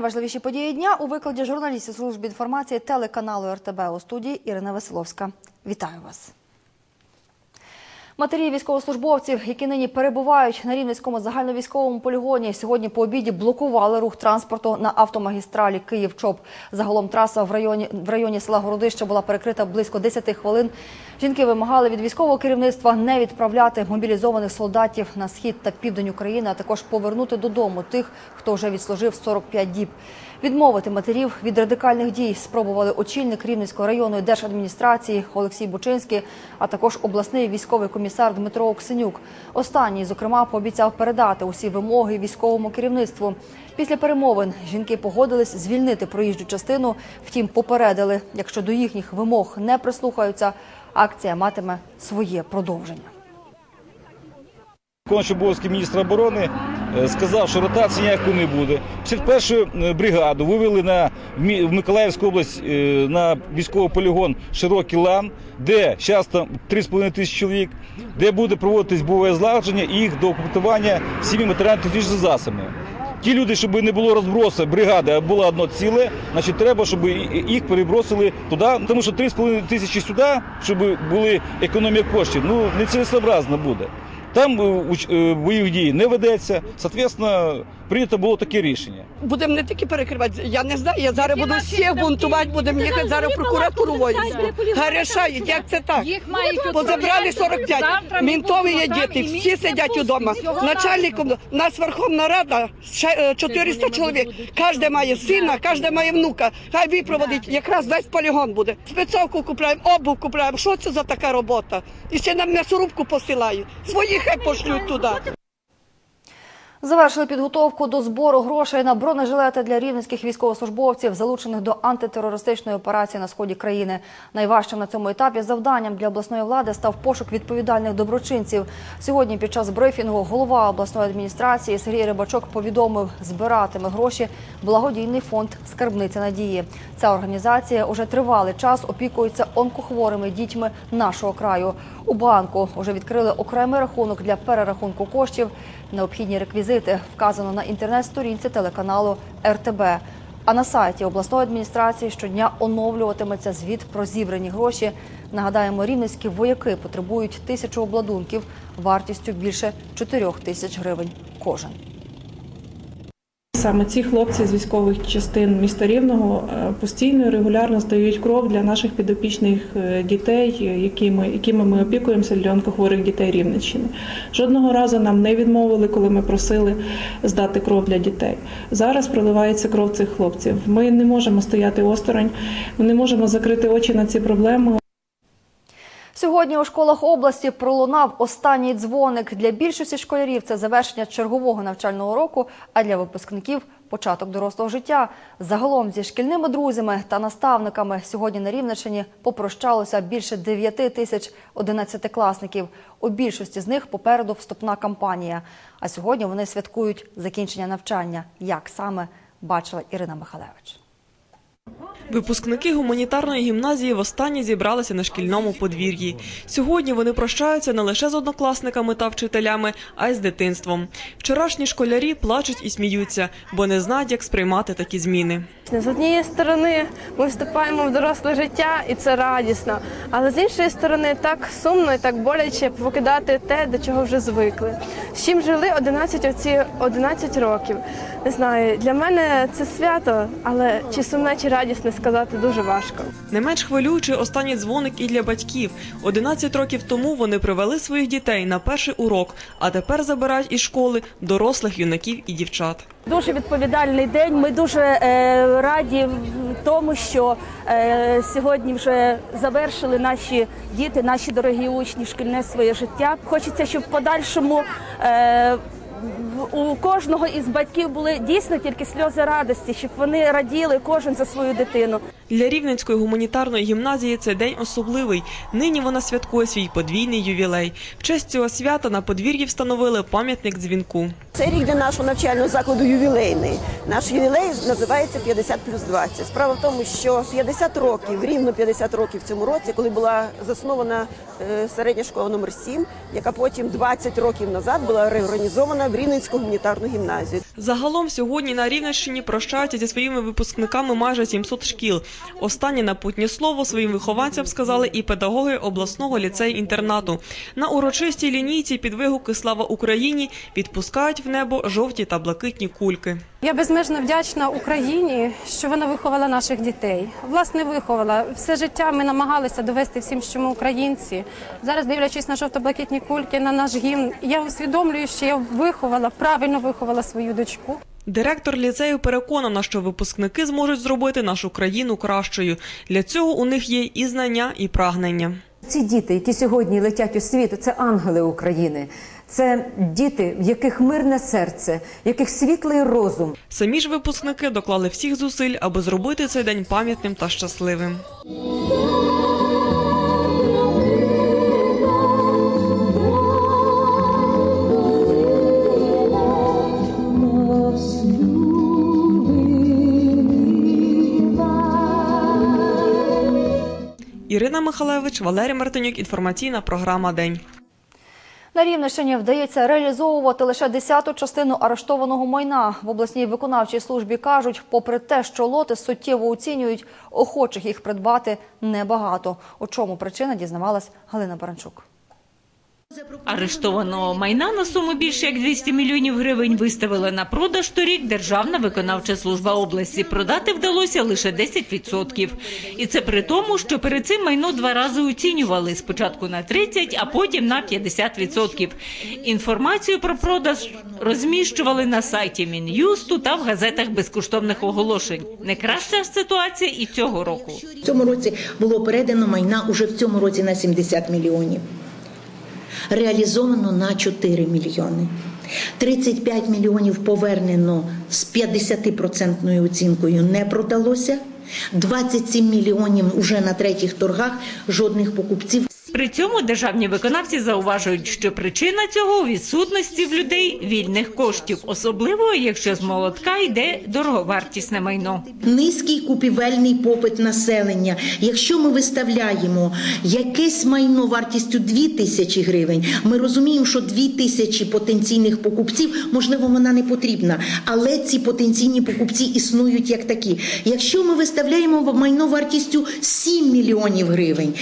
Найважливіші події дня у викладі журналістів служби інформації телеканалу РТБ у студії Ірина Веселовська. Вітаю вас. Матері військовослужбовців, які нині перебувають на Рівненському загальновійськовому полігоні, сьогодні по обіді блокували рух транспорту на автомагістралі Київ-Чоп. Загалом траса в районі в районі села Городище була перекрита близько 10 хвилин. Жінки вимагали від військового керівництва не відправляти мобілізованих солдатів на схід та південь України, а також повернути додому тих, хто вже відслужив 45 діб. Відмовити матерів від радикальних дій спробували очільник Рівненської районної держадміністрації Олексій Бучинський, а також обласний військовий комісар Дмитро Оксенюк. Останній, зокрема, пообіцяв передати усі вимоги військовому керівництву. Після перемовин жінки погодились звільнити проїжджу частину. Втім, попередили, якщо до їхніх вимог не прислухаються, акція матиме своє продовження. Виконуючий обов'язки міністра оборони е, сказав, що ротації ніякої не буде. 51-ю бригаду вивели на в Миколаївську область е, на військовий полігон Широкий Лан, де зараз там 3,5 тисячі чоловік, де буде проводитись бойове злагодження і їх доукомплектування всіми матеріально-технічними засобами. Ті люди, щоб не було розбросу бригади, а було одно ціле, значить треба, щоб їх перебросили туди, тому що 3,5 тисячі сюди, щоб були економія коштів, ну нецілесообразно буде. Там е, е, бойових дій не ведеться, соответственно, прийнято було таке рішення. Будемо не тільки перекривати. Я не знаю. Я зараз буду всіх бунтувати, будемо їхати зараз в прокуратуру воїнську. Хай рішають, як це так. Позабрали 45. Мінтові є діти, всі сидять удома. Начальником у нас Верховна Рада ще, е, 400 чоловік. Кожен має сина, кожен має внука. Хай випроводить, якраз весь полігон буде. Спецовку купляємо, обув купляємо. Що це за така робота? І ще нам м'ясорубку посилають. Своїх хай пошлють туди. Завершили підготовку до збору грошей на бронежилети для рівненських військовослужбовців, залучених до антитерористичної операції на сході країни. Найважчим на цьому етапі завданням для обласної влади став пошук відповідальних доброчинців. Сьогодні під час брифінгу голова обласної адміністрації Сергій Рибачок повідомив, збиратиме гроші благодійний фонд Скарбниця надії. Ця організація уже тривалий час опікується онкохворими дітьми нашого краю. У банку вже відкрили окремий рахунок для перерахунку коштів. Необхідні реквізити вказано на інтернет-сторінці телеканалу РТБ. А на сайті обласної адміністрації щодня оновлюватиметься звіт про зібрані гроші. Нагадаємо, рівненські вояки потребують тисячу обладунків вартістю більше 4 тисяч гривень кожен. Саме ці хлопці з військових частин міста Рівного е, постійно і регулярно здають кров для наших підопічних е, дітей, е, якими, якими ми опікуємося для онкохворих дітей Рівненщини. Жодного разу нам не відмовили, коли ми просили здати кров для дітей. Зараз проливається кров цих хлопців. Ми не можемо стояти осторонь, ми не можемо закрити очі на ці проблеми. Сьогодні у школах області пролунав останній дзвоник. Для більшості школярів це завершення чергового навчального року, а для випускників початок дорослого життя. Загалом зі шкільними друзями та наставниками сьогодні на Рівненщині попрощалося більше 9 тисяч одинадцятикласників. У більшості з них попереду вступна кампанія. А сьогодні вони святкують закінчення навчання. Як саме бачила Ірина Михалевич. Випускники гуманітарної гімназії востаннє зібралися на шкільному подвір'ї. Сьогодні вони прощаються не лише з однокласниками та вчителями, а й з дитинством. Вчорашні школярі плачуть і сміються, бо не знають, як сприймати такі зміни. З однієї сторони ми вступаємо в доросле життя, і це радісно. Але з іншої сторони, так сумно і так боляче покидати те, до чого вже звикли. З чим жили 11 оці 11 років. Не знаю, для мене це свято, але чи сумне, чи радісне сказати дуже важко. Не менш хвилюючий останній дзвоник і для батьків. 11 років тому вони привели своїх дітей на перший урок, а тепер забирають із школи дорослих юнаків і дівчат. Дуже відповідальний день. Ми дуже е, раді тому, що е, сьогодні вже завершили наші діти, наші дорогі учні, шкільне своє життя. Хочеться, щоб в подальшому. Е, у кожного із батьків були дійсно тільки сльози радості, щоб вони раділи кожен за свою дитину. Для Рівненської гуманітарної гімназії цей день особливий. Нині вона святкує свій подвійний ювілей. В честь цього свята на подвір'ї встановили пам'ятник дзвінку. Цей рік для нашого навчального закладу ювілейний. Наш ювілей називається 50 плюс 20. Справа в тому, що 50 років, рівно 50 років в цьому році, коли була заснована е, середня школа номер 7, яка потім 20 років назад була реорганізована в Рівненську гуманітарну гімназію. Загалом сьогодні на Рівненщині прощаються зі своїми випускниками майже 700 шкіл. Останнє напутнє слово своїм вихованцям сказали і педагоги обласного ліцею-інтернату. На урочистій лінійці під вигуки Слава Україні відпускають в небо жовті та блакитні кульки. Я безмежно вдячна Україні, що вона виховала наших дітей. Власне, виховала все життя. Ми намагалися довести всім, що ми українці. Зараз, дивлячись на жовто-блакитні кульки, на наш гімн, я усвідомлюю, що я виховала, правильно виховала свою дочку. Директор ліцею переконана, що випускники зможуть зробити нашу країну кращою. Для цього у них є і знання, і прагнення. Ці діти, які сьогодні летять у світ, це ангели України. Це діти, в яких мирне серце, в яких світлий розум. Самі ж випускники доклали всіх зусиль, аби зробити цей день пам'ятним та щасливим. Ірина Михалевич, Валерій Мартинюк. Інформаційна програма День. На Рівненщині вдається реалізовувати лише десяту частину арештованого майна. В обласній виконавчій службі кажуть, попри те, що лоти суттєво оцінюють, охочих їх придбати небагато. У чому причина дізнавалась Галина Баранчук. Арештованого майна на суму більше як 200 мільйонів гривень виставила на продаж торік Державна виконавча служба області. Продати вдалося лише 10%. І це при тому, що перед цим майно два рази оцінювали. Спочатку на 30, а потім на 50%. Інформацію про продаж розміщували на сайті Мін'юсту та в газетах безкоштовних оголошень. Не краща ситуація і цього року. В цьому році було передано майна уже в цьому році на 70 мільйонів. Реалізовано на 4 мільйони. 35 мільйонів повернено з 50% оцінкою не продалося. 27 мільйонів уже на третіх торгах жодних покупців. При цьому державні виконавці зауважують, що причина цього відсутності в людей вільних коштів, особливо якщо з молотка йде дороговартісне майно. Низький купівельний попит населення. Якщо ми виставляємо якесь майно вартістю 2 тисячі гривень, ми розуміємо, що 2 тисячі потенційних покупців, можливо, вона не потрібна, але ці потенційні покупці існують як такі. Якщо ми виставляємо майно вартістю 7 мільйонів гривень.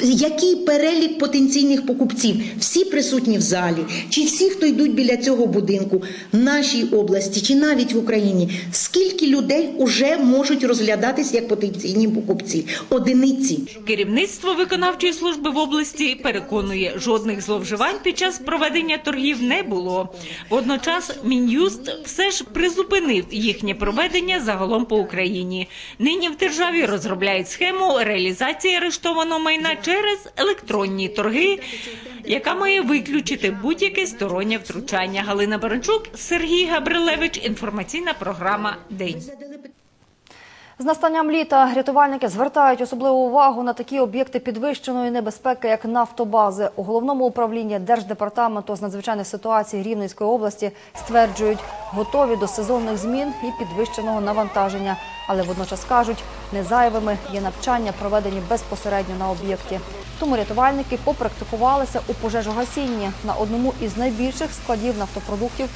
Який перелік потенційних покупців? Всі присутні в залі, чи всі, хто йдуть біля цього будинку в нашій області, чи навіть в Україні? Скільки людей уже можуть розглядатись як потенційні покупці? Одиниці. Керівництво виконавчої служби в області переконує, жодних зловживань під час проведення торгів не було. Водночас Мін'юст все ж призупинив їхнє проведення загалом по Україні. Нині в державі розробляють схему реалізації арештованого майна через електронні торги, яка має виключити будь-яке стороннє втручання. Галина Баранчук, Сергій Габрилевич. Інформаційна програма День. З настанням літа рятувальники звертають особливу увагу на такі об'єкти підвищеної небезпеки, як нафтобази. У головному управлінні Держдепартаменту з надзвичайних ситуацій Рівненської області стверджують, готові до сезонних змін і підвищеного навантаження. Але водночас кажуть, незайвими є навчання, проведені безпосередньо на об'єкті. Тому рятувальники попрактикувалися у пожежогасінні на одному із найбільших складів нафтопродуктів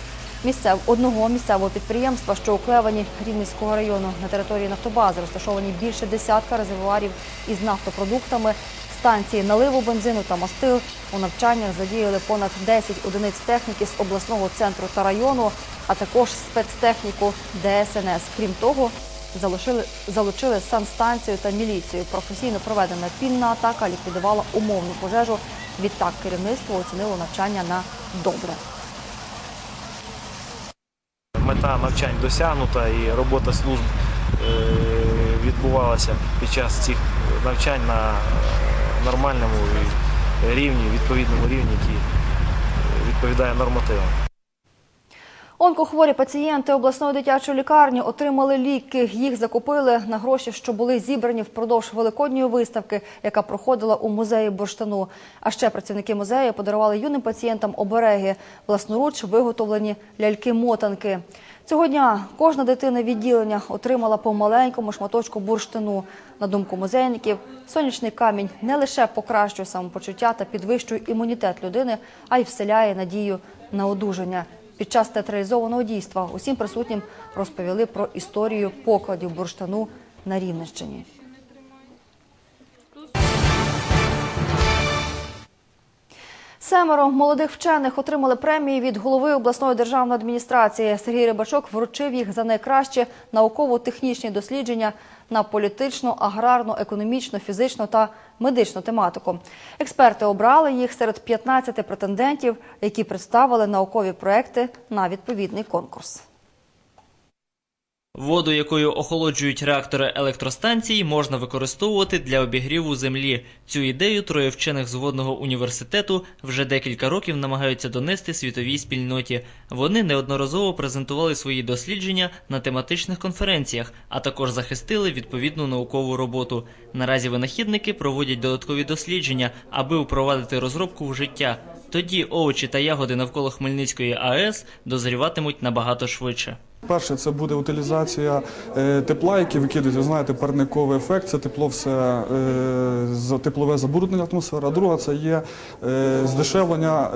місцев одного місцевого підприємства, що у Клевані Рівненського району на території нафтобази розташовані більше десятка резервуарів із нафтопродуктами, станції наливу бензину та мастил. У навчаннях задіяли понад 10 одиниць техніки з обласного центру та району, а також спецтехніку ДСНС. Крім того, залишили залучили санстанцію та міліцію. Професійно проведена пінна атака ліквідувала умовну пожежу. Відтак керівництво оцінило навчання на добре. Мета навчань досягнута і робота служб е, відбувалася під час цих навчань на е, нормальному рівні, відповідному рівні, який відповідає нормативам. Онкохворі пацієнти обласної дитячої лікарні отримали ліки. Їх закупили на гроші, що були зібрані впродовж великодньої виставки, яка проходила у музеї бурштину. А ще працівники музею подарували юним пацієнтам обереги, власноруч виготовлені ляльки-мотанки. Цього дня кожна дитина відділення отримала по маленькому шматочку бурштину. На думку музейників, сонячний камінь не лише покращує самопочуття та підвищує імунітет людини, а й вселяє надію на одужання. Під час театралізованого дійства усім присутнім розповіли про історію покладів бурштину на Рівненщині. Семеро молодих вчених отримали премії від голови обласної державної адміністрації. Сергій Рибачок вручив їх за найкраще науково-технічні дослідження на політичну, аграрну, економічну, фізичну та медичну тематику. Експерти обрали їх серед 15 претендентів, які представили наукові проекти на відповідний конкурс. Воду, якою охолоджують реактори електростанцій, можна використовувати для обігріву землі. Цю ідею троє вчених з водного університету вже декілька років намагаються донести світовій спільноті. Вони неодноразово презентували свої дослідження на тематичних конференціях, а також захистили відповідну наукову роботу. Наразі винахідники проводять додаткові дослідження, аби впровадити розробку в життя. Тоді овочі та ягоди навколо Хмельницької АЕС дозріватимуть набагато швидше. Перше, це буде утилізація е, тепла, яке викидують, ви знаєте, парниковий ефект, це тепло все е, теплове забруднення атмосфери. А друга це є е, здешевлення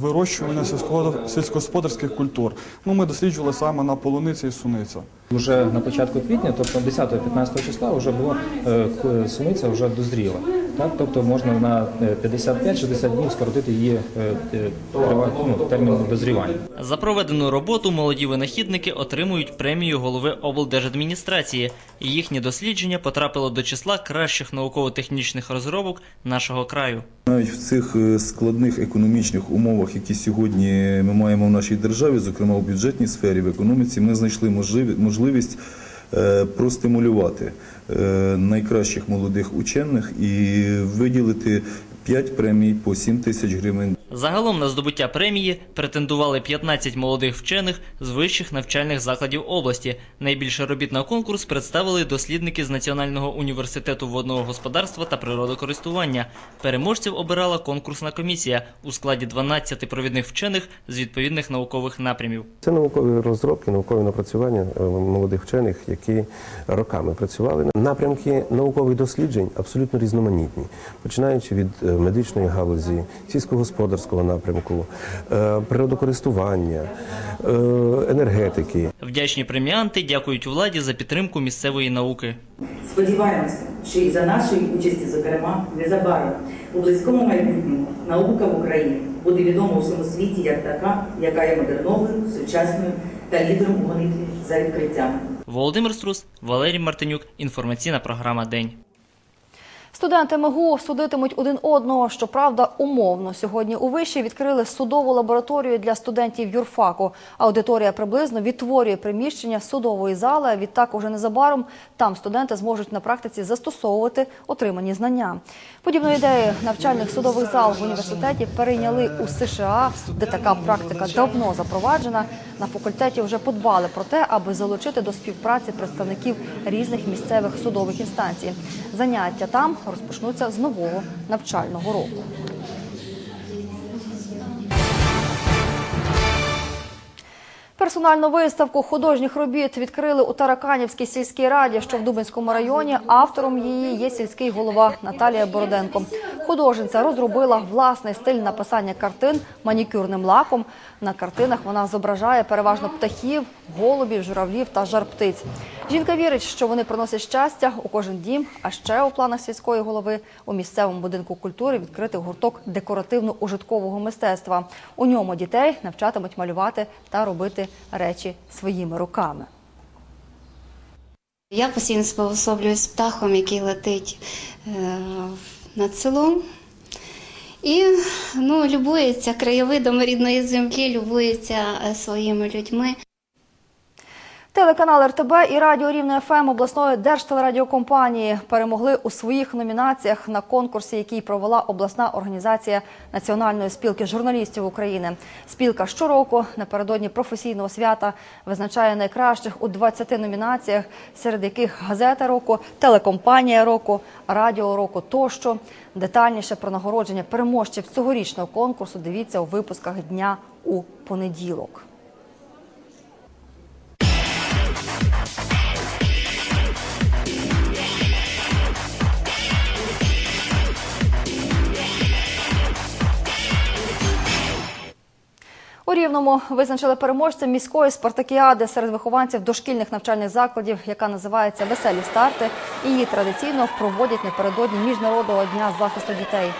вирощування сільського- сільськогосподарських культур. Ну, ми досліджували саме на полуниці і суниця. Вже на початку квітня, тобто 10-15 числа, вже було суниця вже дозріла. Так, тобто можна на е, 55-60 днів скоротити її е, е, ну, термін дозрівання. За проведену роботу молоді винахідники отримують премію голови облдержадміністрації. І їхнє дослідження потрапило до числа кращих науково-технічних розробок нашого краю. Навіть в цих е, складних економічних умовах, які сьогодні ми маємо в нашій державі, зокрема у бюджетній сфері, в економіці, ми знайшли можливі- можливість е, простимулювати е, найкращих молодих учених і виділити 5 премій по 7 тисяч гривень. Загалом на здобуття премії претендували 15 молодих вчених з вищих навчальних закладів області. Найбільше робіт на конкурс представили дослідники з Національного університету водного господарства та природокористування. Переможців обирала конкурсна комісія у складі 12 провідних вчених з відповідних наукових напрямів. Це наукові розробки, наукові напрацювання е, молодих вчених, які роками працювали. Напрямки наукових досліджень абсолютно різноманітні, починаючи від е, медичної галузі, сільськогосподарського напрямку, е, природокористування, е, енергетики. Вдячні преміанти дякують владі за підтримку місцевої науки. Сподіваємося, що і за нашої участі, зокрема, незабаром у близькому майбутньому наука в Україні буде відома у всьому світі як така, яка є модерновою, сучасною та лідером у гонитві за відкриттями. Володимир Струс, Валерій Мартинюк. Інформаційна програма День. Студенти МГУ судитимуть один одного, щоправда, умовно. Сьогодні у виші відкрили судову лабораторію для студентів юрфаку. Аудиторія приблизно відтворює приміщення судової зали. Відтак, уже незабаром там студенти зможуть на практиці застосовувати отримані знання. Подібну ідею навчальних судових зал в університеті перейняли у США, де така практика давно запроваджена. На факультеті вже подбали про те, аби залучити до співпраці представників різних місцевих судових інстанцій. Заняття там розпочнуться з нового навчального року. Персональну виставку художніх робіт відкрили у Тараканівській сільській раді, що в Дубинському районі. Автором її є сільський голова Наталія Бороденко. Художниця розробила власний стиль написання картин манікюрним лаком. На картинах вона зображає переважно птахів, голубів, журавлів та жар-птиць. Жінка вірить, що вони приносять щастя у кожен дім. А ще у планах сільської голови у місцевому будинку культури відкрити гурток декоративно-ужиткового мистецтва. У ньому дітей навчатимуть малювати та робити речі своїми руками. Я постійно способлююсь з птахом, який летить е, над селом. І ну, любується краєвидом рідної землі, любується е, своїми людьми. Телеканал РТБ і Радіо Рівне ФМ обласної держтелерадіокомпанії перемогли у своїх номінаціях на конкурсі, який провела обласна організація Національної спілки журналістів України. Спілка щороку напередодні професійного свята визначає найкращих у 20 номінаціях, серед яких газета року, телекомпанія року, радіо року тощо. Детальніше про нагородження переможців цьогорічного конкурсу дивіться у випусках дня у понеділок. У Рівному визначили переможця міської спартакіади серед вихованців дошкільних навчальних закладів, яка називається Веселі старти. Її традиційно проводять напередодні міжнародного дня захисту дітей.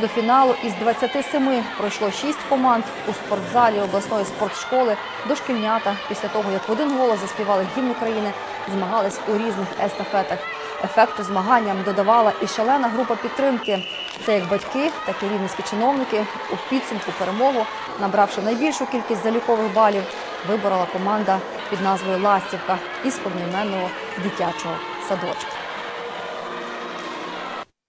До фіналу із 27 пройшло 6 команд у спортзалі обласної спортшколи. Дошкільнята після того, як в один голос заспівали гімн України, змагались у різних естафетах. Ефекту змаганням додавала і шалена група підтримки. Це як батьки, так і рівненські чиновники. У підсумку перемогу, набравши найбільшу кількість залікових балів, виборола команда під назвою Ластівка із одноіменного дитячого садочка.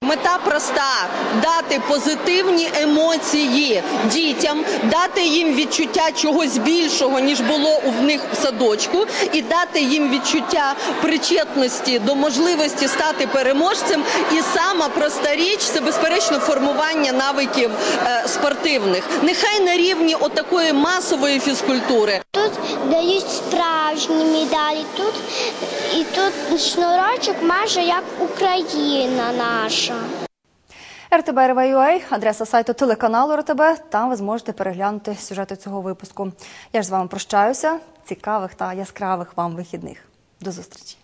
Мета проста дати позитивні емоції дітям, дати їм відчуття чогось більшого, ніж було у них в садочку, і дати їм відчуття причетності до можливості стати переможцем. І сама проста річ це безперечно формування навиків е, спортивних. Нехай на рівні отакої масової фізкультури. Тут дають справжні медалі, тут і тут шнурочок майже як Україна наша. РТБ адреса сайту телеканалу РТБ. Там ви зможете переглянути сюжети цього випуску. Я ж з вами прощаюся. Цікавих та яскравих вам вихідних. До зустрічі.